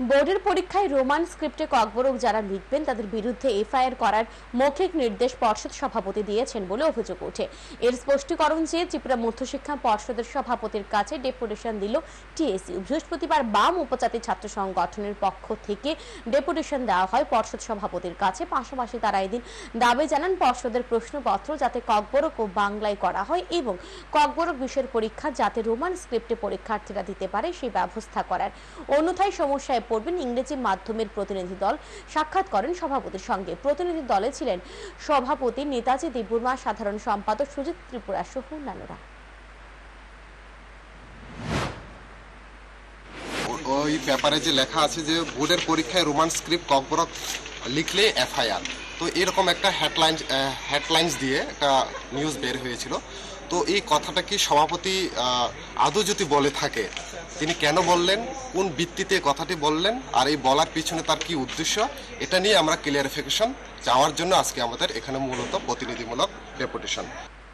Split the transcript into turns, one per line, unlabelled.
বোর্ডের পরীক্ষায় রোমান স্ক্রিপ্টে ককবরক যারা লিখবেন, তাদের বিরুদ্ধে এফআইআর করার মৌখিক নির্দেশ পর্ষদ সভাপতি দিয়েছেন বলে অভিযোগ ওঠে। এর স্পষ্টীকরণ চেয়ে ত্রিপুরা মধ্যশিক্ষা পর্ষদের সভাপতির কাছে ডেপুটেশন দিল টিএসইউ বৃহস্পতিবার বাম উপজাতি ছাত্র সংগঠনের পক্ষ থেকে ডেপুটেশন দেওয়া হয় পর্ষদ সভাপতির কাছে। পাশাপাশি তারা এদিন দাবি জানান, পর্ষদের প্রশ্নপত্র যাতে ককবরক ও বাংলায় করা হয় এবং ককবরক বিষয়ের পরীক্ষা যাতে রোমান স্ক্রিপ্টে পরীক্ষার্থীরা দিতে পারে সেই ব্যবস্থা করার। অন্যথায় সমস্যায় পড়বেন ইংরেজি মাধ্যমের প্রতিনিধি দল। সাক্ষাৎ করেন সভাপতির সঙ্গে। প্রতিনিধি দলে ছিলেন সভাপতি নেতাজি দেববর্মা, সাধারণ সম্পাদক সুজিত ত্রিপুরা সহ অন্যান্যরা।
ওই পেপারে যে লেখা আছে যে বোর্ডের পরীক্ষায় রোমান স্ক্রিপ্ট ককবরক লিখলে এফআইআর। তো এরকম একটা হেডলাইন হেডলাইন্স দিয়ে একটা নিউজ বের হয়েছিল। তো এই কথাটা কি সভাপতি আদৌ যদি বলে থাকে, তিনি কেন বললেন, কোন ভিত্তিতে কথাটি বললেন, আর এই বলার পিছনে তার কি উদ্দেশ্য, এটা নিয়ে আমরা ক্লিয়ারিফিকেশন চাওয়ার জন্য আজকে আমাদের এখানে মূলত প্রতিনিধিমূলক ডেপুটেশন